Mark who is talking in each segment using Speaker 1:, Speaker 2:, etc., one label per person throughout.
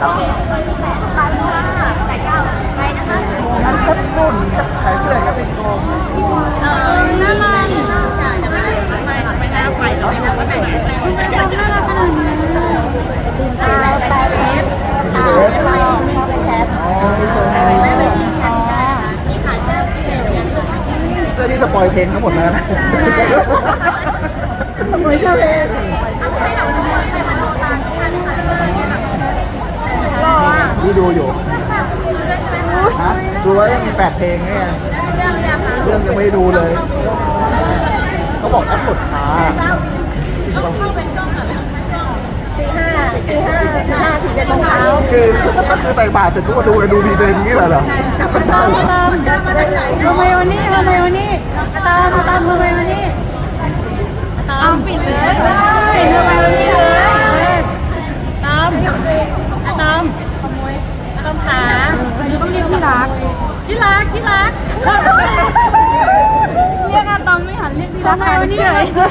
Speaker 1: อันก็นุ่นขายเสื้อกับเป็นโกง
Speaker 2: เออน่ารักใช่จะไม่ไม่ไม่น่าไปหรอกไม่น่าไปไหนไม่น่าน่ารักขนาดนี้แต่แต่เวฟ
Speaker 1: มีเดส
Speaker 2: มีแคท
Speaker 1: อ๋อมีโซน
Speaker 2: แม่เป็นพี่แคทได้มีขายเสื้อพิเศษกันด้วย
Speaker 1: เสื้อที่สปอยเพลงทั้งหมดแล้วนะ
Speaker 2: ขโมยชอบเลยเอาให้เราไปมโนตามที่ท่านค่ะเนี่ยแบบหล่ออะ
Speaker 1: ที่ดูอยู่ฮะดูแล้วยังมีแปดเพลงไง
Speaker 2: เรื่องยาพา
Speaker 1: เรื่องยังไม่ได้ดูเลยเขาบอกแอปกดช้า
Speaker 2: ต้องเข้าไปช่องแบบช่อง
Speaker 3: ตีห้าตีห้าตีห้าถึงจะโมงเช้า
Speaker 1: คือก็คือใส่บาตรเสร็จก็มาดูเลยดูดีเป็นอย่างนี้เหรอเหรอ
Speaker 3: ตามตามทำไมวันนี้ทำไมวันนี้ตามตามทำไมวันนี้
Speaker 2: เอาปิดเลย
Speaker 3: ปิดทำไมวันนี้เลยตามตามขโมย ตามขาต้องเรียกที่รัก
Speaker 2: ที่รักที่รักเรียกอาตอมไม่หันเรียกที่รั
Speaker 3: ทำ
Speaker 2: ก
Speaker 3: ไมวันนี้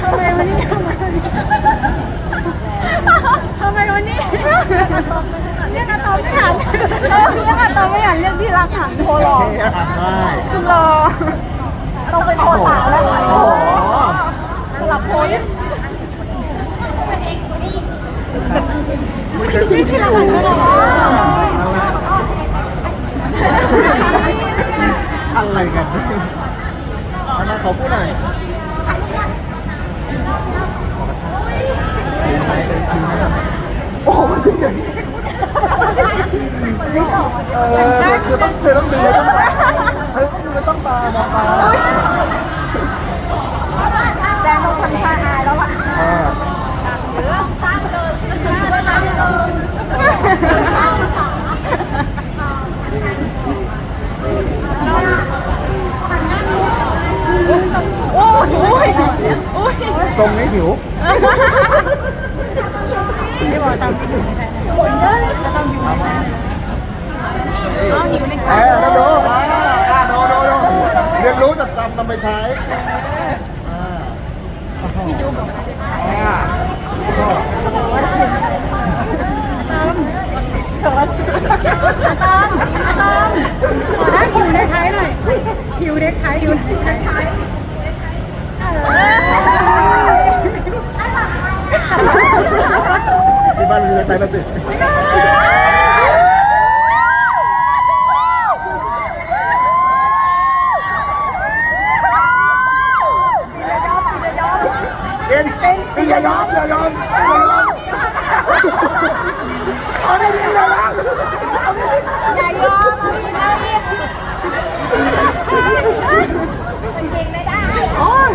Speaker 3: ทำไมวันนี้ทำไมวันนี้เรียกอะตอมไม่หันเรียกอะตอมไม่หันเรียกที่รักหันโทรหลอก
Speaker 1: เท่อ่านได้
Speaker 3: ชุรอต้องเป็นโทรสาวแล้ว
Speaker 1: โอ้โห
Speaker 3: หลับโพย
Speaker 1: ไม่เคยพูดที่ดูอะไรกันอันนั้นขอพูดหน่อยโอ้โหมันเป็นอย่างนี้เออคือต้องคือต้องดูต้องตาเธอต้องดูต้องตามองตา
Speaker 3: แจ้งเขาคนพาอายแล้วอะ
Speaker 1: เออ
Speaker 3: โอ้ยโอ้ยโอ้ย
Speaker 1: ตรงนี้หิว
Speaker 3: ไม่บอกตามไปถึงไหนผลเยอะเลยจะต้องอยู่ไหน
Speaker 1: เอาหิวในครัแล้วดูอ่าอ่าดูดูดูเรียนรู้จดจำนำไปใช้อาพี่ยูบอกอ่าก็
Speaker 3: ตามตามตามขอได้หิวในท้ายหน่อยหิวในท้ายหิวในท้าย
Speaker 1: ที่บ้านมีอะไรนะสิเอ็นเป็นอย่ายอมอย่ายอมอย่ายอมเอาไม่ดีอย่ายอม
Speaker 3: อย่ายอมเอาอีจริงไม่ได้
Speaker 1: โอ้ย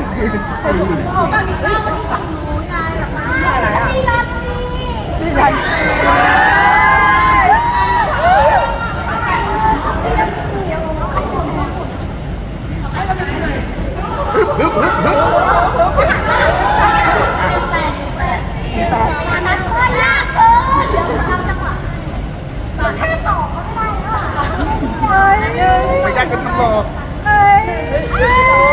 Speaker 2: ตอนนี้เรามันฝั่งนู้นไงแบบว่ามีรัดนี่
Speaker 3: อันนั้นก็ยากเกินทำจังหวะต่อแค่สองก็ไม่ได้แล้ว
Speaker 1: ไม่ยากกันทั้งโลก
Speaker 3: เฮ้ย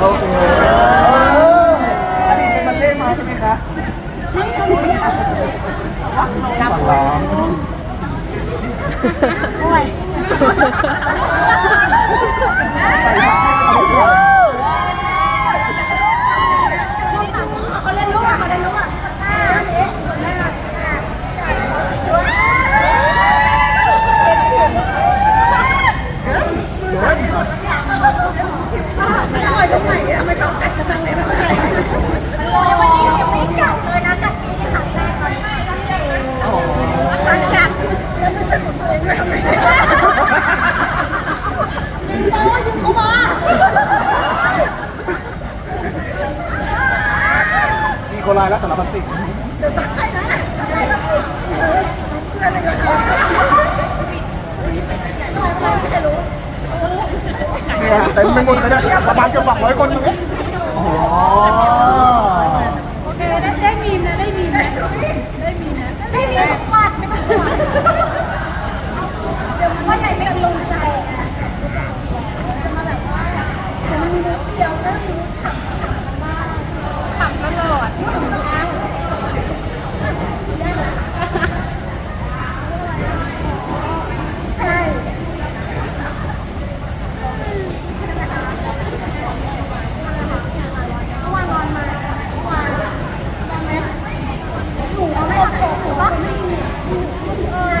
Speaker 1: โอเคอันนี้เป็นมันเล่มาใช่ไหมคะกับร้อง
Speaker 3: โอ้ย
Speaker 1: ใส่ผักให้เขาด้วย
Speaker 2: เขาเล่นลูกอะเขาเล่นลูกอะ
Speaker 1: เอะเต็มไปหมดเลยเนี่ยประมาณเกือบสองร้อยคนตรงนี้อ๋อ
Speaker 2: โอเคได้ได้มีมนะได้มีมนะได้มีมนะ
Speaker 3: ไม่มีของวาดไม่ต้องห่วงเดี๋ยววันไหนไม่ลงใจอะจะมาแบบว่าเดี๋ยวมันมีเดียวนะรู้ถังถังมาก
Speaker 2: ขำตลอด
Speaker 3: ใช่เมื่อวานนอนมาเมื่อวานนอนไหมหนูไม่ทำเองหนูว่าไม่มีเออ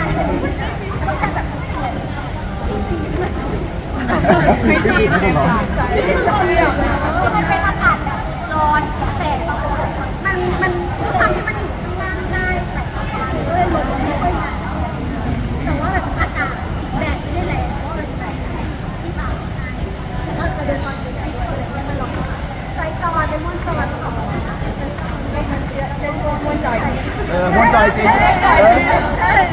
Speaker 3: ต้องทำแบบ
Speaker 1: ไม่ใช่ไม่หรอ
Speaker 3: มันเป็นอากาศแบบร้อนแต่มันมันทำให้มันอยู่ข้างล่างได้แบบสบายเลยลมไม่ค่อยหนาวแต่ว่าแบบอากาศแดดไม่ได้แรงเพราะมันแบบที่บ่าวง่ายแล้วก็เดินตอนใหญ่ๆด้วยมันร้อนใจจอยเป็นม่วนจอยของเป็นม่วนจอย
Speaker 1: เออมั่นใจจริงเออเฮ้ย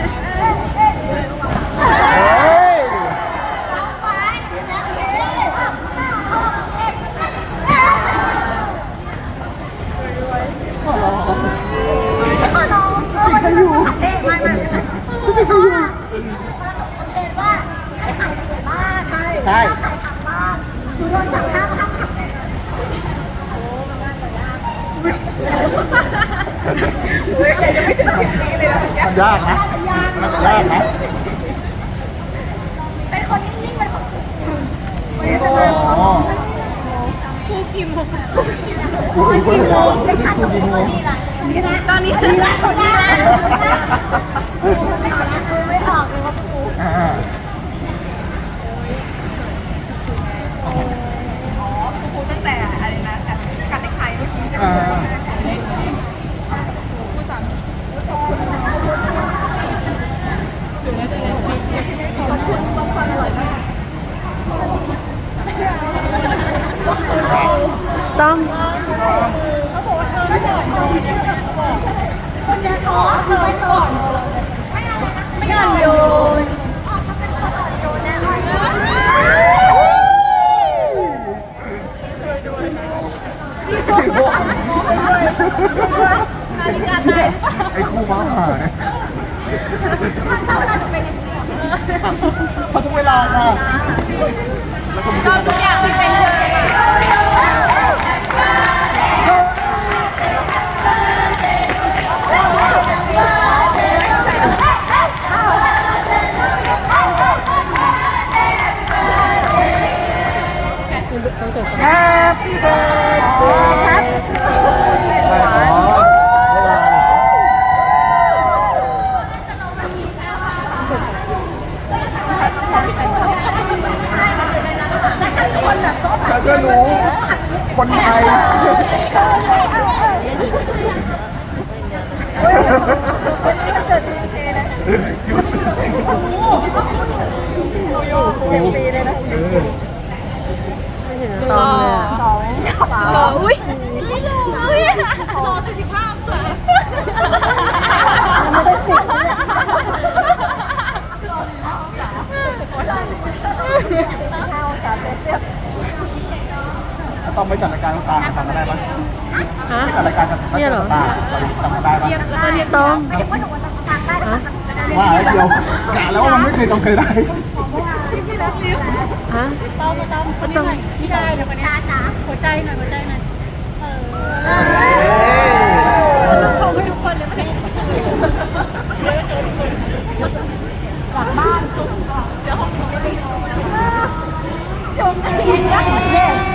Speaker 3: ไม่ไม่ไม่เพราะว่าเห็นว่าให้ขายสวยมากใช่
Speaker 1: ใช่
Speaker 3: ขายขับบ้านหนูโดนสั่งห้ามห้ามขับอุ้ยแต่ยังไม่ถึงสิบปี ยนะ
Speaker 1: มันยากนะมันจะยากนะ
Speaker 3: เป็นคนนิ่งๆเป็นคนวันนี้จะ
Speaker 1: อ๋
Speaker 3: มา
Speaker 2: ครูกิมโม
Speaker 1: กูอีกคนแล้ว
Speaker 3: ไม่ชัด
Speaker 1: กู
Speaker 3: ตรง
Speaker 1: ดี
Speaker 3: นี้
Speaker 1: งง
Speaker 3: ละนี่ละ
Speaker 2: ตอนนี้
Speaker 3: นี่ละคนละไม่ออกคือไม่ออกเลยว่ากู
Speaker 1: อ่า
Speaker 2: ครูตั้งแต่อะไรนะกัดกัดในไข่เมื่อกี้
Speaker 1: อ่า
Speaker 4: ต้อง
Speaker 3: อ๋อคือไปก่อนไม่อ่อนโยนออกมาเป็นคนอ่อนโยนแน่นอน
Speaker 1: ถึงพวก
Speaker 2: นาฬิกาตาย
Speaker 1: ไอ้คู่ม้าหาเนี่ย
Speaker 3: มันชอบเวลาหนูเป็นอย่างนี้
Speaker 1: เขาทุกเวลาค่ะ แล้วก็มี
Speaker 2: ชอบทุกอย่างที่เป็นเลย
Speaker 1: แฮปปี้เบิร์ดเดย์ครับไปขอเวลา
Speaker 3: คน แบบโต๊ะ
Speaker 1: แต่ก็รู้คนไทยหยุด
Speaker 2: เต็มปีเลยนะ
Speaker 1: เออ
Speaker 4: ต้องเลยอะ
Speaker 2: รออุ้ยไม่รออุ้ยรอสี่สิบห้าองศาไม่ได้สิ
Speaker 1: ถ้าต้อง ไปจัดรายการต่างๆทำกันได้ปะ
Speaker 4: ฮะ
Speaker 1: ไปจัดรายการต่างๆ
Speaker 4: เนี่ยเหรอ
Speaker 1: ต่างๆทำกันได้ปะ
Speaker 2: เรียกแล้วก็เรียก
Speaker 4: ต้อง
Speaker 3: ไม่ถึงว่าหนูจะทำได้หรือเปล่า
Speaker 1: ว่าแล้วเดียวกะแล้วว่ามันไม่เคยต้องเคยได้
Speaker 2: พี่พี่รักริ้ว
Speaker 4: ฮะ
Speaker 2: ต้องมาต้องคนนี้หน่อยพี่ได้เดี๋ยวคนนี้
Speaker 3: จ้า
Speaker 2: หัวใจหน่อยหัวใจหน่อยเอ
Speaker 1: เอ้
Speaker 2: อยต้องชมให้ทุกคนเลยไม่ได้กลับบ้านชมก่อนเดี๋ยวผมจะไปชมนะ
Speaker 3: ชมดีนะเย้ไม่ได้เรากินไ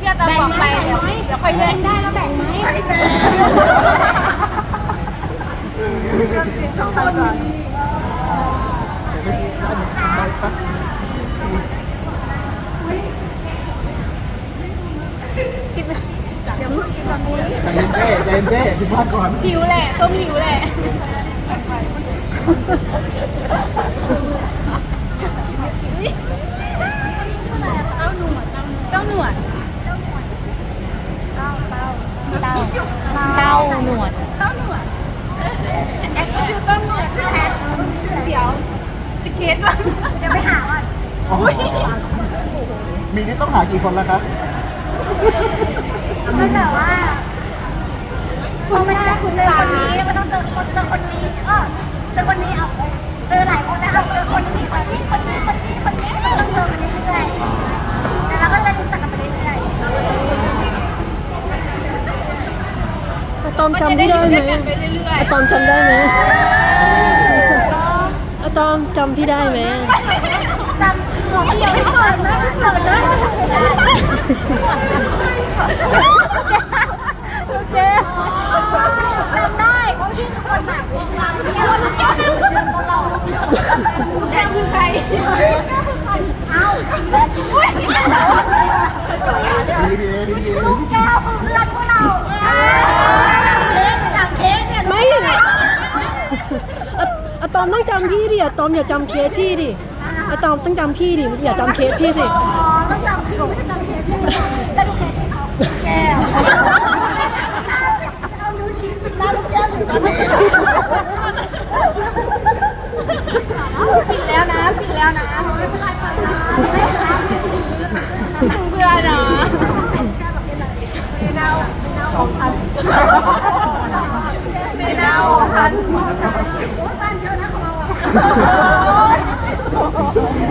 Speaker 3: พี่
Speaker 2: อาจารย์บอกไปเดี๋ยวเดี๋ยวค่อยแย่งได้
Speaker 3: แล้วแบ่งไหมไม่แบ่ง
Speaker 2: เนเจ๊คิดพลาดก่อนหิวแห
Speaker 1: ละส้มหิวแหละเต้าหนวดเต้าเต้าหนวดแอคชื่อเต้า
Speaker 2: หนวดชื่อแอคเดี๋ยวจะเกตว่า
Speaker 3: เดี๋ยวไปหา
Speaker 1: ว่ามีนี่ต้องหากี่คนแล้วครับ
Speaker 3: มันแบบว่า คุณไม่ได้คุณเจอคนนี้แล้วก็ต้องเจอคนเจอคนนี้เออเจอคนนี้เอาเจอหลายคนนะครับเจอคนนี้คนนี้คนนี้คนนี้คนนี้ต้องเจอกันเรื่อยๆแล้วก็เลยรู้จักกันไปเรื่อย
Speaker 4: อะตอมจำได้ไหม
Speaker 2: อะ
Speaker 4: ตอมจำได้ไหมอะตอมจำพี่ได้ไหม
Speaker 3: ๆจำหลอกพี่ยังไม่เปิดนะเปิดเลยโอเคจำได้เพราะที่คนแบบเราเที่ยวเที่ยวเรา
Speaker 2: ๆแทนคือใคร
Speaker 3: เอ้า
Speaker 1: ดีดีดีดี
Speaker 3: ลูกแก้วคือเพื่อนพวกเราเค้กไปสั่งเค้กเนี่ย
Speaker 4: ไม่อะ อะตอมต้องจำพี่ดิอะตอมอย่าจำเคสพี่ดิอะตอมต้องจำพี่ดิอย่าจำเคสพี่สิ
Speaker 3: อ๋อต้องจำพี่ไม่จำเค้กพี่แล้วดูเค้กเขาแก้วเอานิ้วชี้ปิดหน้าลูกแก้วอยู่ตอนนี้
Speaker 2: ปิดแล้วนะปิดแล้วนะ
Speaker 3: ไม่เป็นไรเปิดร้าน
Speaker 2: เพื่อนเนาะ
Speaker 3: มีเนามีเนาของพัน
Speaker 2: มีดาวพัน
Speaker 3: เราอะ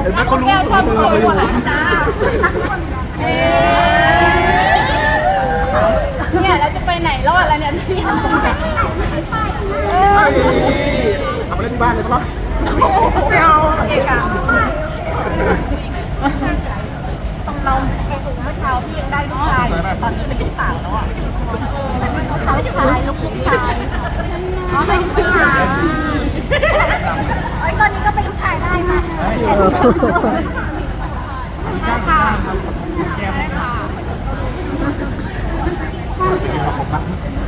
Speaker 1: เห็นไหมเขารู้
Speaker 2: แก้วชอบ
Speaker 1: เธ
Speaker 2: โก
Speaker 1: อยไป
Speaker 2: ห
Speaker 1: อ
Speaker 2: ม
Speaker 1: ยู่
Speaker 2: ดแล้วจ้าเอ๊เนี่ยเราจะไปไหนรอดแล้วเนี่ยที่
Speaker 1: เฮ้ยเอาไปเล่นที่บ้านเลยปะล่ะ
Speaker 2: ไม่เอาเอกอะต้องเราไปฝึกเมื่อเช้าพี่ยังได้ลูกชายตอนนี้เป็นลูกสาวแล้วอะ
Speaker 3: เขาชายลูกลูกชายอ๋อเป็นลูกชายไอ้ตอนนี้ก็เป็นลูกชายได้มา
Speaker 2: ได้ค่ะได้ค่ะ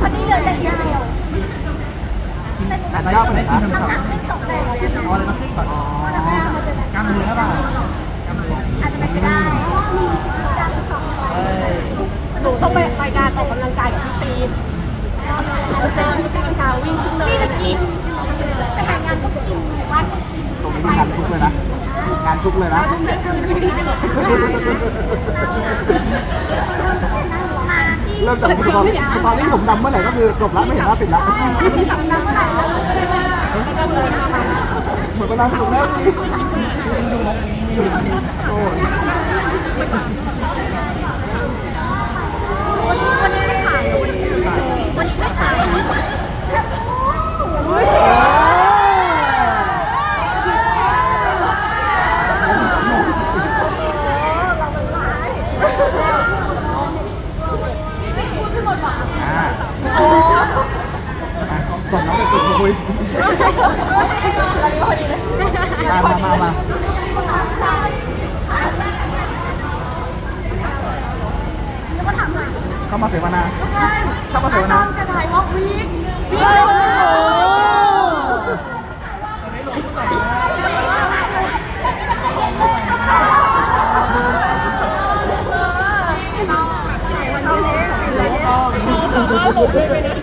Speaker 3: คนนี้เดินได้เดียว
Speaker 1: อ่านยากไปไหนครับ
Speaker 3: น้ำหนักขึ้นสองแรง
Speaker 1: อ๋อเลยมาขึ้นก่อนอ๋อก
Speaker 3: ล้ามเนื้อเปล่าอาจจะเป็นไปได้กามเนื้อสอง
Speaker 2: หนูต้องไปรายการออกกำลังกายกับพี่ฟีนเป็นพี่ฟีนค่ะวิ่งขึ้นเนิ
Speaker 3: นี่จะกินไปหางานก็กินบ้านก็กิน
Speaker 1: ตรงนี้งานชุกเลยนะ งานชุกเลยนะ
Speaker 3: มาที่
Speaker 1: เริ่มจากตอนตอนนี้ผมดำเมื่อไหร่ก็คือจบแล้วไม่เห็นว่าปิดแล้ว
Speaker 3: ที่ทำน้ำเมื่อไหร่แล้วก็เลยว่า
Speaker 1: เหมือนกำลังสุกแล้วสิโอ้ย
Speaker 3: วันนี้วันนี้ไม่ขายวันนี้วันนี้ไม่ขาย
Speaker 1: อ่าส่งน้องไปคุยคุยมามามามา
Speaker 3: แล้วก็ถามหา
Speaker 1: เข้ามาเสวนา
Speaker 3: ทุกท่าน
Speaker 1: เข้ามาเสวนา
Speaker 3: ต้องจะถ่ายวอล์กวีควีคเลยา
Speaker 1: หล
Speaker 3: งไปนะ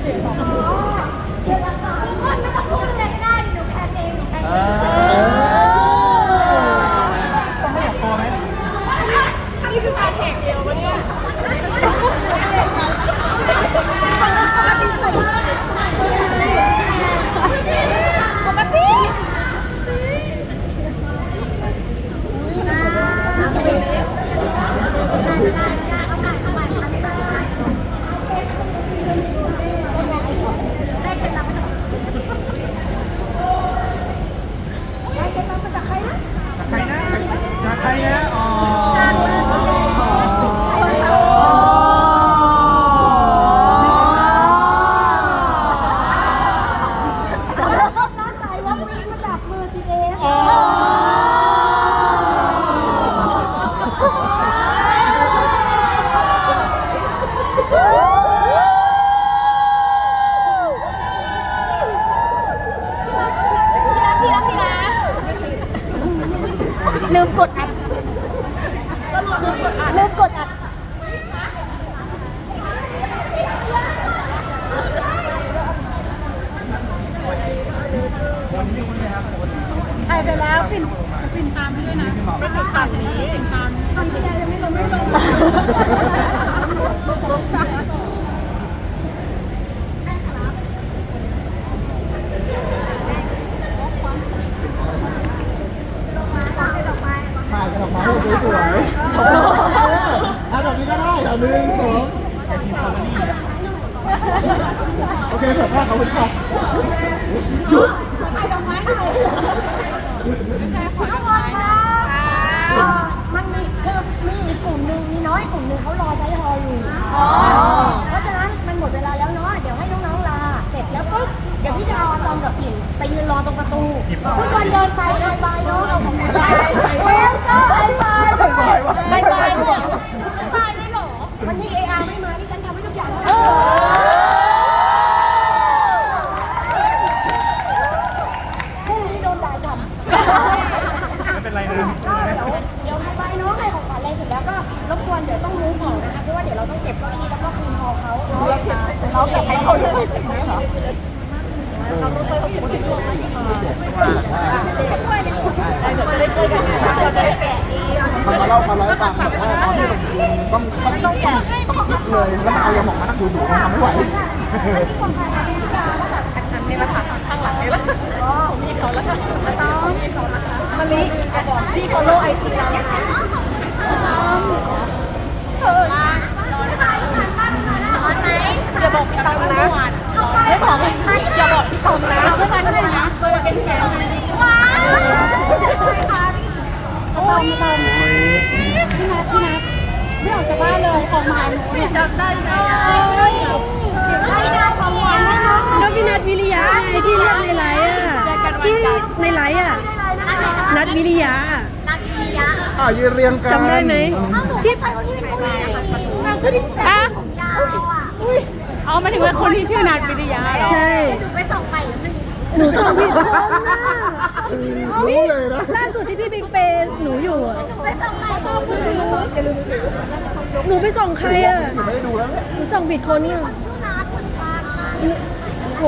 Speaker 1: ต้องต้องต้องคิดเลยแล้วมันเอายาหมองมานั่งดูอยู่มันทำไม่ไหว
Speaker 2: นี่ละค่ะข้างหลังนี่ละมีเขาแล้วค่ะต้องมีเขาแล้วค่ะมันนี้บอกที่เขาโลไอจีเรานะคะอย่าบอกพี่ตองนะไม่บอกอย่าบอกพี่ตองนะเมื่อวานด้วยนะเคยเป็นแขกว้าวโอ้ยพี่นัทพี่นัท ไม่ออกจากบ้านเลยออกมาหนูเนี่ยจำได้ไหม
Speaker 3: ไม่ได้ของขวัญให้น้อง
Speaker 4: แล้วพี่นัทวิริยะไงที่เรียกในไลฟ์อะที่ในไลฟ์อะนัทวิริยะอะ
Speaker 3: นักวิทยา
Speaker 1: อะยืนเรียงกัน
Speaker 4: จำได้ไหม
Speaker 3: ที่ไปวันที่เป็นคนเราก็ได้แบบผมยาวอะ
Speaker 2: เอามาถึงว่าคนที่ชื่อนัทวิทยาเหรอ
Speaker 4: ใช่
Speaker 3: หนูไปส่องไปแล้วมัน
Speaker 4: หนูส่งผิดคนนะ
Speaker 1: รู้เลยนะ
Speaker 4: ล่าสุดที่พี่บิ๊กเปย์หนูอยู่อะ
Speaker 3: ไปส่องไปพอคุณรู้
Speaker 4: หนูไปส่งใครอะ
Speaker 1: ไม่ได้ดูแล้วเนี่ย
Speaker 4: หนูส่งผิดคนอะ
Speaker 3: ชื่อนัทเหมือนกัน
Speaker 4: โห